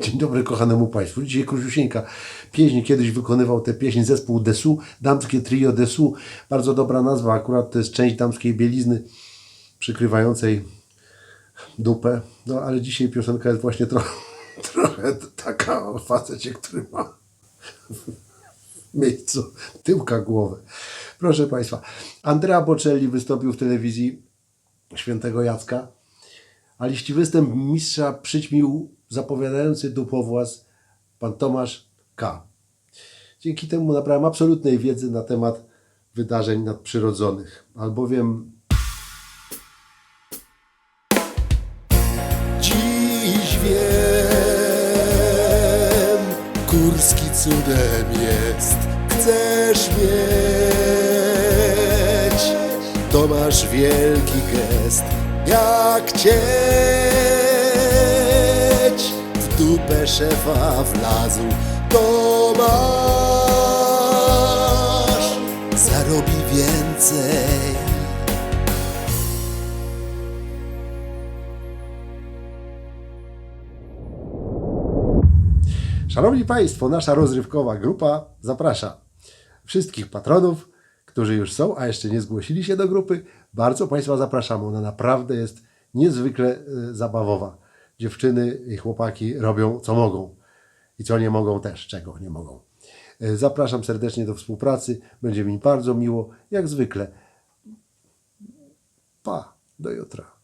Dzień dobry kochanemu Państwu. Dzisiaj króciusieńka pieśń. Kiedyś wykonywał tę pieśń zespół Desu, damskie trio Desu. Bardzo dobra nazwa, akurat to jest część damskiej bielizny przykrywającej dupę. No ale dzisiaj piosenka jest właśnie trochę, trochę taka o facecie, który ma w miejscu tyłka głowę. Proszę Państwa, Andrea Bocelli wystąpił w telewizji świętego Jacka, a występ mistrza przyćmił zapowiadający dupowłas pan Tomasz K. Dzięki temu nabrałem absolutnej wiedzy na temat wydarzeń nadprzyrodzonych, albowiem Dziś wiem, Kurski cudem jest. Chcesz mieć, to masz wielki gest, jak chcieć. Dupę szefa wlazł, to masz, zarobi więcej. Szanowni Państwo, nasza rozrywkowa grupa zaprasza wszystkich patronów, którzy już są, a jeszcze nie zgłosili się do grupy. Bardzo Państwa zapraszamy. Ona naprawdę jest niezwykle e, zabawowa. Dziewczyny i chłopaki robią co mogą i co nie mogą też, czego nie mogą. E, Zapraszam serdecznie do współpracy. Będzie mi bardzo miło, jak zwykle. Pa, do jutra.